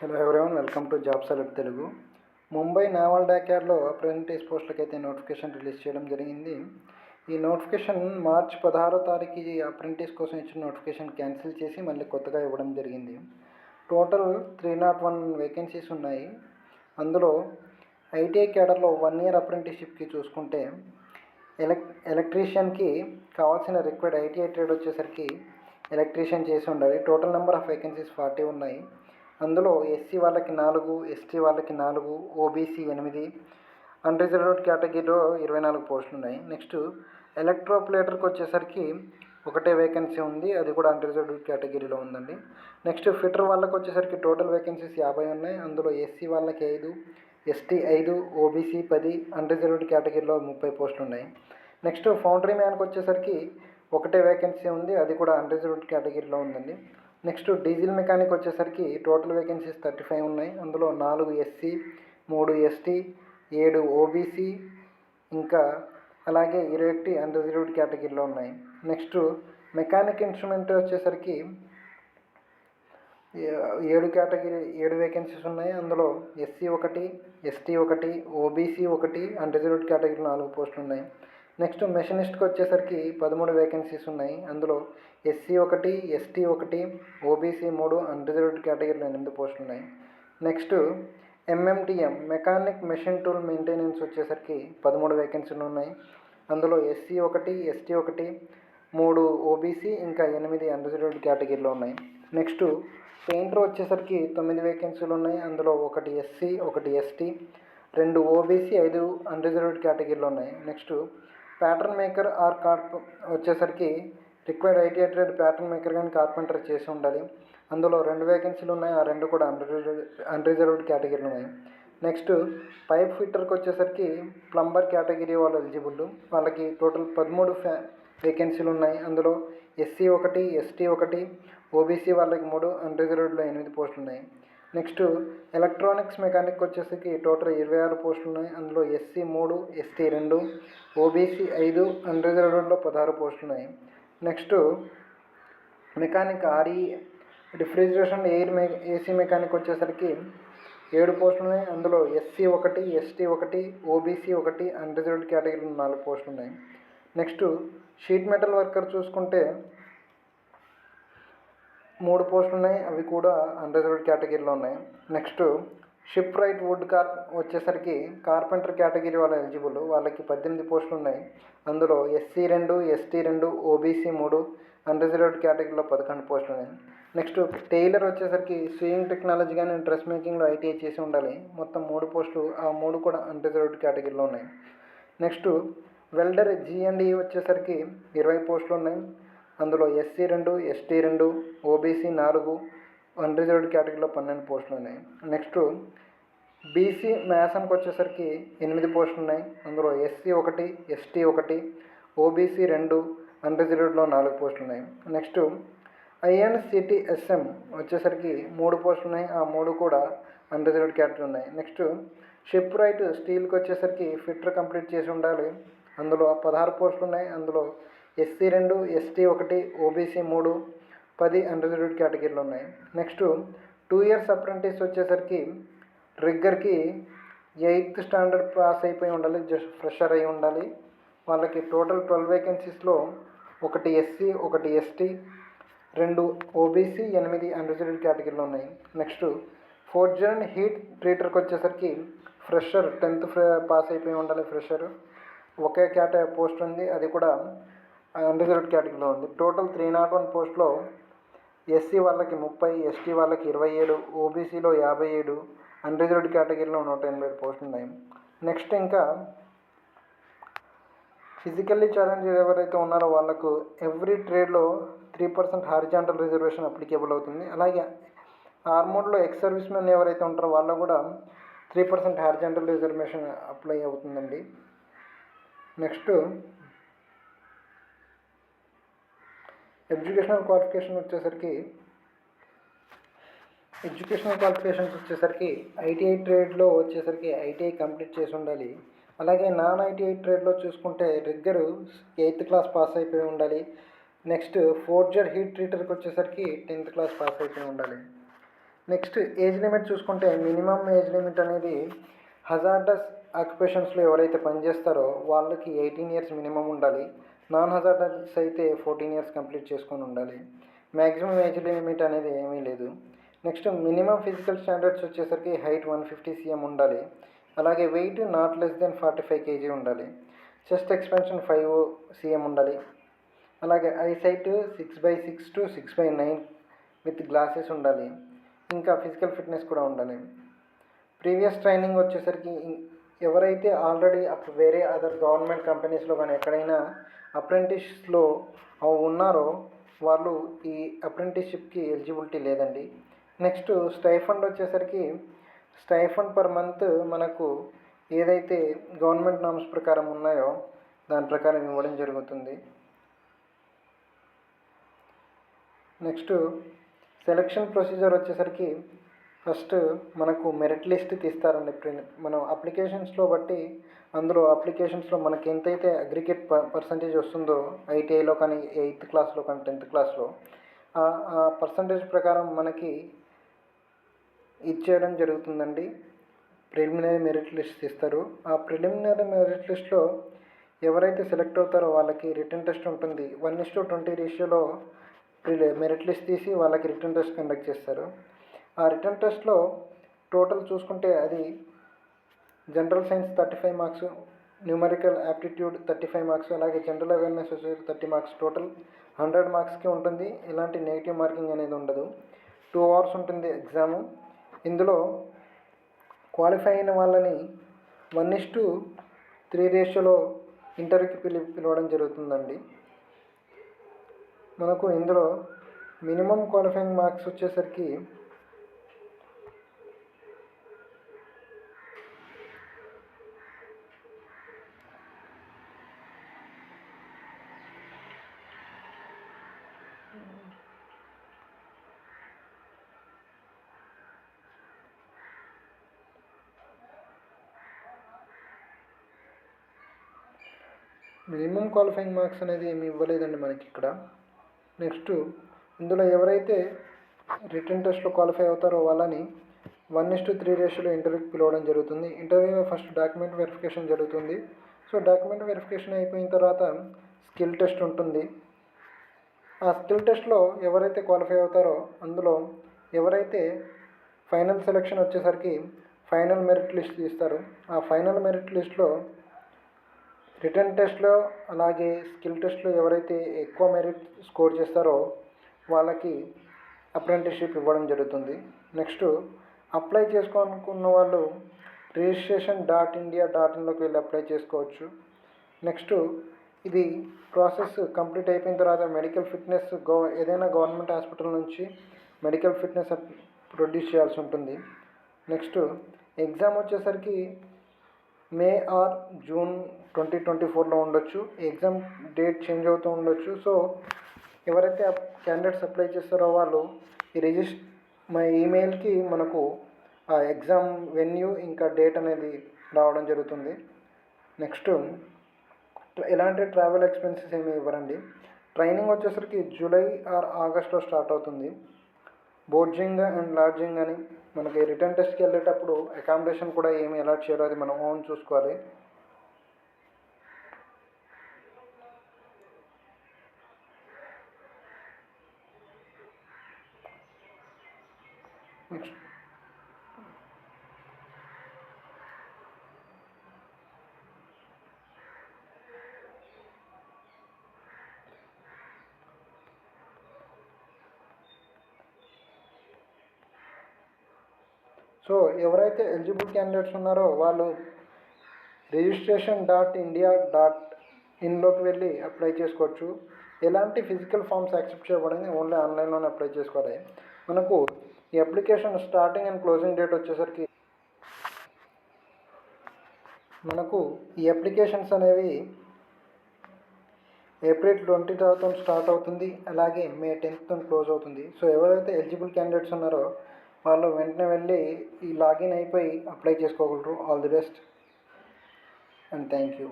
Hello everyone welcome to job select Telugu Mumbai naval డాక్యార్డ్లో apprentice పోస్టులకి అయితే notification release చేయడం జరిగింది. ఈ నోటిఫికేషన్ మార్చ్ పదహారో తారీఖు అప్రెంటిస్ కోసం ఇచ్చిన నోటిఫికేషన్ క్యాన్సిల్ చేసి మళ్ళీ కొత్తగా ఇవ్వడం జరిగింది. Total three nought one vacancies ఉన్నాయి. అందులో ఐటీఐ క్యాడర్లో వన్ ఇయర్ అప్రెంటిస్షిప్కి చూసుకుంటే ఎలక్ ఎలక్ట్రీషియన్కి కావాల్సిన రిక్వైర్డ్ ఐటీఐ ట్రేడ్ వచ్చేసరికి ఎలక్ట్రీషియన్ చేసి ఉండాలి. Total number of vacancies forty ఉన్నాయి. అందులో ఎస్సీ వాళ్ళకి నాలుగు ఎస్టీ వాళ్ళకి నాలుగు ఓబీసీ ఎనిమిది అన్రిజర్వ్డ్ కేటగిరీలో ఇరవై నాలుగు పోస్టులు ఉన్నాయి నెక్స్ట్ ఎలక్ట్రోప్లేటర్కి వచ్చేసరికి ఒకటే వేకెన్సీ ఉంది. అది కూడా అన్రిజర్వ్డ్ కేటగిరీలో ఉందండి. నెక్స్ట్ ఫిటర్ వాళ్ళకి వచ్చేసరికి టోటల్ వేకెన్సీస్ యాభై ఉన్నాయి. అందులో ఎస్సీ వాళ్ళకి ఐదు ఎస్టీ ఐదు ఓబీసీ పది అన్రిజర్వ్డ్ కేటగిరీలో ముప్పై పోస్టులు ఉన్నాయి నెక్స్ట్ ఫౌండరీ మ్యాన్కి వచ్చేసరికి ఒకటే వేకెన్సీ ఉంది. అది కూడా అన్రిజర్వ్డ్ కేటగిరీలో ఉందండి. నెక్స్ట్ డీజిల్ మెకానిక్ వచ్చేసరికి టోటల్ వేకెన్సీస్ థర్టీ ఫైవ్ ఉన్నాయి. అందులో నాలుగు ఎస్సీ మూడు ఎస్టీ ఏడు ఓబీసీ ఇంకా అలాగే ఇరవై ఒకటి అన్రిజర్వ్డ్ కేటగిరీలో ఉన్నాయి. నెక్స్ట్ మెకానిక్ ఇన్స్ట్రుమెంట్ వచ్చేసరికి ఏడు కేటగిరీ ఏడు వేకెన్సీస్ ఉన్నాయి. అందులో ఎస్సీ ఒకటి ఎస్టీ ఒకటి ఓబీసీ ఒకటి అన్రిజర్వ్డ్ కేటగిరీ నాలుగు పోస్టులు ఉన్నాయి. నెక్స్ట్ మెషనిస్ట్కి వచ్చేసరికి పదమూడు వేకెన్సీస్ ఉన్నాయి. అందులో ఎస్సీ ఒకటి ఎస్టీ ఒకటి ఓబీసీ మూడు అన్రిజర్వ్డ్ కేటగిరీలో ఎనిమిది పోస్టులు ఉన్నాయి. Next MMTM mechanic machine tool maintenance వచ్చేసరికి పదమూడు వేకెన్సీలు ఉన్నాయి. అందులో ఎస్సీ ఒకటి ఎస్టీ ఒకటి మూడు ఓబీసీ ఇంకా ఎనిమిది అన్రిజర్వ్డ్ కేటగిరీలో ఉన్నాయి. నెక్స్ట్ పెయింటర్ వచ్చేసరికి తొమ్మిది వేకెన్సీలు ఉన్నాయి. అందులో ఒకటి ఎస్సీ ఒకటి ఎస్టీ రెండు ఓబీసీ ఐదు అన్రిజర్వ్డ్ కేటగిరీలో ఉన్నాయి. Next pattern maker or Corp వచ్చేసరికి required ITI trade pattern maker కానీ కార్పెంటర్ చేసి ఉండాలి. అందులో రెండు వేకెన్సీలు ఉన్నాయి. ఆ రెండు కూడా అన్రిజర్వ్డ్ అన్రిజర్వ్డ్ కేటగిరీలు ఉన్నాయి. నెక్స్ట్ పైప్ ఫిట్టర్కి వచ్చేసరికి ప్లంబర్ కేటగిరీ వాళ్ళు ఎలిజిబుల్ వాళ్ళకి టోటల్ పదమూడు ఫ్యా వేకెన్సీలు ఉన్నాయి. అందులో ఎస్సీ ఒకటి ఎస్టీ ఒకటి ఓబీసీ వాళ్ళకి మూడు అన్రిజర్వ్డ్లో ఎనిమిది పోస్టులు ఉన్నాయి. నెక్స్ట్ ఎలక్ట్రానిక్స్ మెకానిక్ వచ్చేసరికి టోటల్ ఇరవై ఆరు పోస్టులు ఉన్నాయి. అందులో ఎస్సీ మూడు ఎస్టీ రెండు ఓబీసీ ఐదు అన్రిజర్వ్డ్లో పదహారు పోస్టులు ఉన్నాయి. Next mechanic RE refrigeration air మె ఏసీ మెకానిక్ వచ్చేసరికి ఏడు పోస్టులు ఉన్నాయి. అందులో ఎస్సీ ఒకటి ఎస్టీ ఒకటి ఓబీసీ ఒకటి అన్రిజర్వ్డ్ కేటగిరీలో నాలుగు పోస్టులు ఉన్నాయి. నెక్స్ట్ షీట్ మెటల్ వర్కర్ చూసుకుంటే మూడు పోస్టులు ఉన్నాయి. అవి కూడా అన్రిజర్వ్డ్ కేటగిరీలో ఉన్నాయి. Next shipwright wood car వచ్చేసరికి కార్పెంటర్ కేటగిరీ వాళ్ళు ఎలిజిబుల్ వాళ్ళకి పద్దెనిమిది పోస్టులు ఉన్నాయి. అందులో ఎస్సీ రెండు ఎస్టీ రెండు ఓబీసీ మూడు అన్రిజర్వ్డ్ కేటగిరీలో పదకొండు పోస్టులు ఉన్నాయి. నెక్స్ట్ టైలర్ వచ్చేసరికి స్వింగ్ టెక్నాలజీ కానీ డ్రెస్ మేకింగ్లో ఐటీఐ చేసి ఉండాలి. మొత్తం మూడు పోస్టులు ఆ మూడు కూడా అన్రిజర్వ్డ్ కేటగిరీలో ఉన్నాయి. నెక్స్ట్ వెల్డర్ జిఎండి వచ్చేసరికి ఇరవై పోస్టులు ఉన్నాయి. అందులో ఎస్సీ రెండు ఎస్టీ రెండు ఓబీసీ నాలుగు అన్రిజర్వ్డ్ కేటగిరీలో పన్నెండు పోస్టులు ఉన్నాయి. నెక్స్ట్ బీసీ మ్యాసన్కి వచ్చేసరికి ఎనిమిది పోస్టులు ఉన్నాయి. అందులో ఎస్సీ ఒకటి ఎస్టీ ఒకటి ఓబీసీ రెండు అన్రిజర్వ్డ్లో నాలుగు పోస్టులు ఉన్నాయి. నెక్స్ట్ ఐఎన్సిటీ ఎస్ఎం వచ్చేసరికి మూడు పోస్టులు ఉన్నాయి. ఆ మూడు కూడా అన్రిజర్వ్డ్ కేటగిరీ ఉన్నాయి. నెక్స్ట్ షిప్ రైట్ స్టీల్కి వచ్చేసరికి ఫిట్టర్ కంప్లీట్ చేసి ఉండాలి. అందులో పదహారు పోస్టులు ఉన్నాయి. అందులో ఎస్సీ రెండు ఎస్టీ ఒకటి ఓబీసీ మూడు పది అన్రిజర్వ్డ్ కేటగిరీలు ఉన్నాయి. నెక్స్ట్ టూ ఇయర్స్ అప్రెంటిస్ వచ్చేసరికి రిగ్గర్కి ఎయిత్ స్టాండర్డ్ పాస్ అయిపోయి ఉండాలి జస్ట్ ఫ్రెషర్ అయి ఉండాలి. వాళ్ళకి టోటల్ ట్వెల్వ్ వేకెన్సీస్లో ఒకటి ఎస్సీ ఒకటి ఎస్టీ రెండు ఓబీసీ ఎనిమిది అన్రిజర్వ్డ్ కేటగిరీలు ఉన్నాయి. నెక్స్ట్ ఫోర్త్ జన్ హీట్ ట్రీటర్కి వచ్చేసరికి ఫ్రెషర్ టెన్త్ పాస్ అయిపోయి ఉండాలి ఫ్రెషర్ ఒకే కేట పోస్ట్ ఉంది అది కూడా అన్రిజర్వ్డ్ కేటగిరీలో ఉంది. టోటల్ త్రీ నాట్ వన్ పోస్ట్లో ఎస్సీ వాళ్ళకి ముప్పై ఎస్టీ వాళ్ళకి ఇరవై ఏడు ఓబీసీలో యాభై ఏడు అన్రిజర్వ్డ్ కేటగిరీలో నూట ఎనభై ఏడు పోస్టులు ఉన్నాయి. నెక్స్ట్ ఇంకా ఫిజికల్లీ ఛాలెంజ్ ఎవరైతే ఉన్నారో వాళ్ళకు every ట్రేడ్లో three percent horizontal reservation applicable అవుతుంది. అలాగే ఆర్మోడ్లో ఎక్స్ సర్వీస్ మెన్ ఎవరైతే ఉంటారో వాళ్ళకు కూడా three percent horizontal reservation apply అవుతుందండి. నెక్స్ట్ ఎడ్యుకేషనల్ క్వాలిఫికేషన్ వచ్చేసరికి ఎడ్యుకేషనల్ క్వాలిఫికేషన్స్ వచ్చేసరికి ఐటీఐ ట్రేడ్లో వచ్చేసరికి ఐటీఐ కంప్లీట్ చేసి ఉండాలి. అలాగే నాన్ ఐటీఐ ట్రేడ్లో చూసుకుంటే రెగ్యులర్ ఎయిత్ క్లాస్ పాస్ అయిపోయి ఉండాలి. నెక్స్ట్ ఫోర్జర్ హీట్ ట్రీటర్కి వచ్చేసరికి టెన్త్ క్లాస్ పాస్ అయిపోయి ఉండాలి. నెక్స్ట్ ఏజ్ లిమిట్ చూసుకుంటే మినిమం ఏజ్ లిమిట్ అనేది హజార్డస్ ఆక్యుపేషన్స్లో ఎవరైతే పనిచేస్తారో వాళ్ళకి ఎయిటీన్ ఇయర్స్ మినిమం ఉండాలి. నాన్ హజార్డస్ అయితే ఫోర్టీన్ ఇయర్స్ కంప్లీట్ చేసుకొని ఉండాలి. మ్యాక్సిమం ఏజ్ లిమిట్ అనేది ఏమీ లేదు. నెక్స్ట్ మినిమం ఫిజికల్ స్టాండర్డ్స్ వచ్చేసరికి హైట్ వన్ ఫిఫ్టీ సీఎం ఉండాలి. అలాగే weight not less than forty five KG ఉండాలి. చెస్ట్ ఎక్స్పెన్షన్ ఫైవ్ సీఎం ఉండాలి. అలాగే eyesight six by six to six by nine with glasses ఉండాలి. ఇంకా ఫిజికల్ ఫిట్నెస్ కూడా ఉండాలి. ప్రీవియస్ ట్రైనింగ్ వచ్చేసరికి ఎవరైతే ఆల్రెడీ వేరే అదర్ గవర్నమెంట్ కంపెనీస్లో కానీ ఎక్కడైనా అప్రెంటిస్లో ఉన్నారో వాళ్ళు ఈ అప్రెంటిస్షిప్కి ఎలిజిబిలిటీ లేదండి. నెక్స్ట్ స్టైఫండ్ వచ్చేసరికి స్టైఫండ్ పర్ మంత్ మనకు ఏదైతే గవర్నమెంట్ నామ్స్ ప్రకారం ఉన్నాయో దాని ప్రకారం ఇవ్వడం జరుగుతుంది. నెక్స్ట్ సెలక్షన్ ప్రొసీజర్ వచ్చేసరికి ఫస్ట్ మనకు మెరిట్ లిస్ట్ తీస్తారండి మనం అప్లికేషన్స్లో బట్టి అందులో అప్లికేషన్స్లో మనకి ఎంతైతే అగ్రిగేట్ పర్సంటేజ్ వస్తుందో ఐటీఐలో కానీ ఎయిత్ క్లాస్లో కానీ టెన్త్ క్లాస్లో ఆ పర్సంటేజ్ ప్రకారం మనకి ఇచ్చేయడం జరుగుతుందండి. ప్రిలిమినరీ మెరిట్ లిస్ట్ ఇస్తారు ఆ ప్రిలిమినరీ మెరిట్ లిస్ట్లో ఎవరైతే సెలెక్ట్ అవుతారో వాళ్ళకి రిటర్న్ టెస్ట్ ఉంటుంది. వన్ ఇస్ టు ట్వంటీ రేషియోలో మెరిట్ లిస్ట్ తీసి వాళ్ళకి రిటర్న్ టెస్ట్ కండక్ట్ చేస్తారు. ఆ రిటర్న్ టెస్ట్లో టోటల్ చూసుకుంటే అది general science thirty five marks numerical aptitude thirty five marks అలాగే general awareness thirty marks. Total hundred మార్క్స్కి ఉంటుంది. ఎలాంటి నెగిటివ్ మార్కింగ్ అనేది ఉండదు. టూ అవర్స్ ఉంటుంది ఎగ్జాము. ఇందులో క్వాలిఫై అయిన వాళ్ళని వన్ ఇస్ టు త్రీ రేషియోలో ఇంటర్వ్యూకి పిలి పిలవడం జరుగుతుందండి. మనకు ఇందులో మినిమం క్వాలిఫైయింగ్ మార్క్స్ వచ్చేసరికి మినిమం క్వాలిఫైయింగ్ మార్క్స్ అనేది ఏమి ఇవ్వలేదండి మనకి ఇక్కడ. నెక్స్ట్ ఇందులో ఎవరైతే రిటర్న్ టెస్ట్లో క్వాలిఫై అవుతారో వాళ్ళని వన్ ఇస్ టు త్రీ రేషియోలో ఇంటర్వ్యూకి పిలవడం జరుగుతుంది. ఇంటర్వ్యూలో ఫస్ట్ డాక్యుమెంట్ వెరిఫికేషన్ జరుగుతుంది. సో డాక్యుమెంట్ వెరిఫికేషన్ అయిపోయిన తర్వాత స్కిల్ టెస్ట్ ఉంటుంది. ఆ స్కిల్ టెస్ట్లో ఎవరైతే క్వాలిఫై అవుతారో అందులో ఎవరైతే ఫైనల్ సెలెక్షన్ వచ్చేసరికి ఫైనల్ మెరిట్ లిస్ట్ తీస్తారు. ఆ ఫైనల్ మెరిట్ లిస్ట్లో రిటర్న్ టెస్ట్లో అలాగే స్కిల్ టెస్ట్లో ఎవరైతే ఎక్కువ మెరిట్ స్కోర్ చేస్తారో వాళ్ళకి అప్రెంటిస్షిప్ ఇవ్వడం జరుగుతుంది. నెక్స్ట్ అప్లై చేసుకోనుకున్న వాళ్ళు రిజిస్ట్రేషన్ డాట్ ఇండియా డాట్ ఇన్లోకి వెళ్ళి అప్లై చేసుకోవచ్చు. నెక్స్ట్ ఇది ప్రాసెస్ కంప్లీట్ అయిపోయిన తర్వాత మెడికల్ ఫిట్నెస్ గో ఏదైనా గవర్నమెంట్ హాస్పిటల్ నుంచి మెడికల్ ఫిట్నెస్ ప్రొడ్యూస్ చేయాల్సి ఉంటుంది. నెక్స్ట్ ఎగ్జామ్ వచ్చేసరికి May or June twenty twenty ఫోర్లో ఉండొచ్చు. ఎగ్జామ్ డేట్ చేంజ్ అవుతూ ఉండొచ్చు. సో ఎవరైతే క్యాండిడేట్స్ అప్లై చేస్తారో వాళ్ళు ఈ రిజిస్ట్ మా ఈమెయిల్కి మనకు ఆ ఎగ్జామ్ వెన్యూ ఇంకా డేట్ అనేది రావడం జరుగుతుంది. నెక్స్ట్ ఎలాంటి ట్రావెల్ ఎక్స్పెన్సెస్ ఏమి ఇవ్వరండి? ట్రైనింగ్ వచ్చేసరికి జూలై ఆర్ ఆగస్ట్లో స్టార్ట్ అవుతుంది. బోర్జింగ్ అండ్ లాడ్జింగ్ అని మనకి రిటర్న్ టెస్ట్కి వెళ్ళేటప్పుడు అకామిడేషన్ కూడా ఏమి అలాట్ చేయాలో అది మనం ఓన్ చూసుకోవాలి. నెక్స్ట్ సో ఎవరైతే ఎలిజిబుల్ క్యాండిడేట్స్ ఉన్నారో వాళ్ళు రిజిస్ట్రేషన్ డాట్ ఇండియా డాట్ ఇన్లోకి వెళ్ళి అప్లై చేసుకోవచ్చు. ఎలాంటి ఫిజికల్ ఫామ్స్ యాక్సెప్ట్ చేయబడింది ఓన్లీ ఆన్లైన్లోనే అప్లై చేసుకోవాలి. మనకు ఈ application starting and closing date వచ్చేసరికి మనకు ఈ అప్లికేషన్స్ అనేవి ఏప్రిల్ ట్వంటీ తర్వాత స్టార్ట్ అవుతుంది. అలాగే మే టెన్త్ క్లోజ్ అవుతుంది. సో ఎవరైతే ఎలిజిబుల్ క్యాండిడేట్స్ ఉన్నారో వాళ్ళు వెంటనే వెళ్ళి ఈ లాగిన్ అయిపోయి అప్లై చేసుకోగలరు. All the best. And thank you.